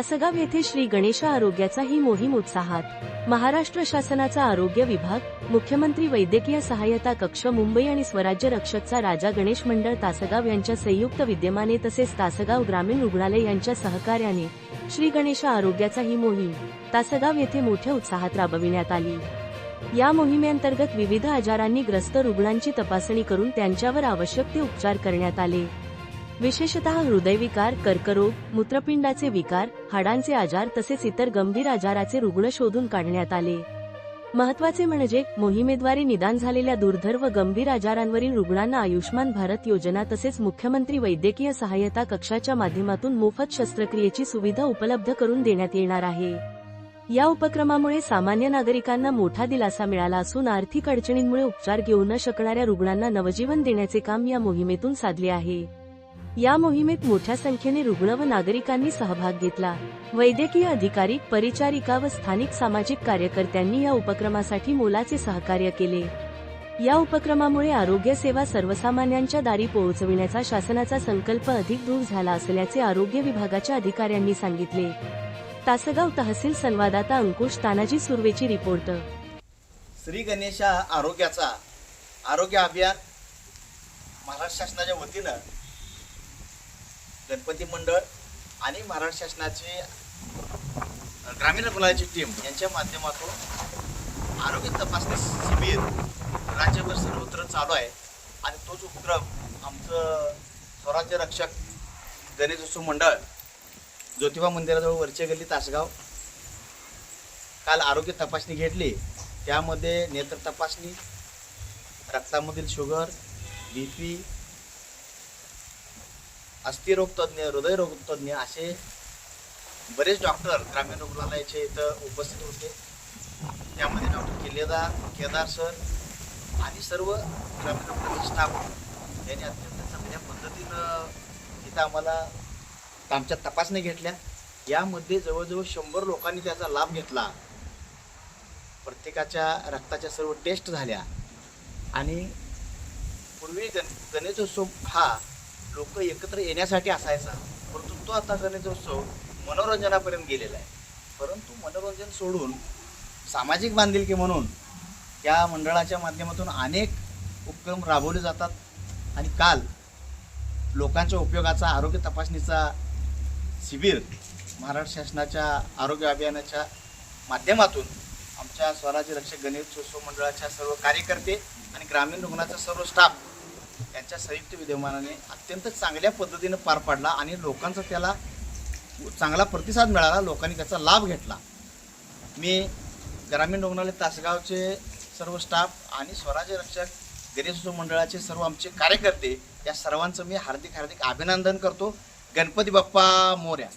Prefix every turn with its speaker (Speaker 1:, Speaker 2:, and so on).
Speaker 1: तासगाव येथे श्री गणेशा आरोग्याचा ही मोहीम उत्साहात. महाराष्ट्र शासनाचा आरोग्य विभाग मुख्यमंत्री वैद्यकीय सहाय्यता कक्ष मुंबई आणि स्वराज्य रक्षकचा राजा गणेश मंडळ तासगाव यांच्या संयुक्त विद्यमाने तसेच तासगाव ग्रामीण रुग्णालय यांच्या सहकार्याने श्री गणेशा आरोग्याचा ही मोहीम तासगाव येथे मोठ्या उत्साहात राबविण्यात आली. या मोहिमेअंतर्गत विविध आजारांनी ग्रस्त रुग्णांची तपासणी करून त्यांच्यावर आवश्यक ते उपचार करण्यात आले. विशेषतः हृदयविकार कर्करोग मूत्रपिंडाचे विकार हाडांचे आजार तसेच इतर गंभीर आजाराचे रुग्ण शोधून काढण्यात आले. महत्त्वाचे म्हणजे मोहिमेद्वारे निदान झालेल्या दुर्धर व गंभीर आजारांवरील रुग्णांना आयुष्मान भारत योजना तसेच मुख्यमंत्री वैद्यकीय सहाय्यता कक्षाच्या माध्यमातून मोफत शस्त्रक्रियेची सुविधा उपलब्ध करून देण्यात येणार आहे. या उपक्रमामुळे सामान्य नागरिकांना मोठा दिलासा मिळाला असून आर्थिक अडचणींमुळे उपचार घेऊ न शकणाऱ्या रुग्णांना नवजीवन देण्याचे काम या मोहिमेतून साधले आहे. या मोहिमेत मोठ्या संख्येने रुग्ण व नागरिकांनी सहभाग घेतला. वैद्यकीय अधिकारी परिचारिका व स्थानिक सामाजिक कार्यकर्त्यांनी या उपक्रमासाठी मोलाचे सहकार्य केले. या उपक्रमामुळे आरोग्य सेवा सर्वसामान्यांच्या दारी पोहोचविण्याचा शासनाचा संकल्प अधिक दूर झाला असल्याचे आरोग्य विभागाच्या अधिकाऱ्यांनी सांगितले. तासगाव तहसील संवाददाता अंकुश तानाजी सुर्वेची रिपोर्ट.
Speaker 2: श्री गणेशा आरोग्याचा आरोग्य अभियान महाराष्ट्र शासनाच्या वतीनं गणपती मंडळ आणि महाराष्ट्र शासनाचे ग्रामीण रुग्णालयाची टीम यांच्या माध्यमातून आरोग्य तपासणी शिबिर राज्यभर सर्वत्र चालू आहे. आणि तोच उपक्रम आमचं स्वराज्य रक्षक गणेशोत्सव मंडळ ज्योतिबा मंदिराजवळ वरचे गल्ली तासगाव काल आरोग्य तपासणी घेतली. त्यामध्ये नेत्र तपासणी रक्तामधील शुगर बी पी अस्थिरोग तज्ज्ञ हृदयरोग असे बरेच डॉक्टर ग्रामीण रुग्णालयाचे इथं उपस्थित होते. त्यामध्ये डॉक्टर केलेदार केदार सर आणि सर्व ग्रामीण रुग्णालयाचे स्टाफ यांनी अत्यंत चांगल्या पद्धतीनं इथं आम्हाला आमच्या तपासण्या घेतल्या. यामध्ये जवळजवळ शंभर लोकांनी त्याचा लाभ घेतला. प्रत्येकाच्या रक्ताच्या सर्व टेस्ट झाल्या. आणि पूर्वी गण गणेशोत्सव हा लोक एकत्र येण्यासाठी असायचा. परंतु तो आता गणेशोत्सव मनोरंजनापर्यंत गेलेला आहे. परंतु मनोरंजन सोडून सामाजिक बांधिलकी म्हणून या मंडळाच्या माध्यमातून अनेक उपक्रम राबवले जातात. आणि काल लोकांच्या उपयोगाचा आरोग्य तपासणीचा शिबिर महाराष्ट्र शासनाच्या आरोग्य अभियानाच्या माध्यमातून आमच्या स्वराज्य रक्षक गणेशोत्सव मंडळाच्या सर्व कार्यकर्ते आणि ग्रामीण रुग्णाचा सर्व स्टाफ यांच्या संयुक्त विद्यमानाने अत्यंत चांगल्या पद्धतीनं पार पाडला आणि लोकांचा त्याला चांगला प्रतिसाद मिळाला लोकांनी त्याचा लाभ घेतला. मी ग्रामीण रुग्णालय तासगावचे सर्व स्टाफ आणि स्वराज्य रक्षक गणेशोत्सव मंडळाचे सर्व आमचे कार्यकर्ते या सर्वांचं मी हार्दिक हार्दिक अभिनंदन करतो. गणपती बाप्पा मोर्या.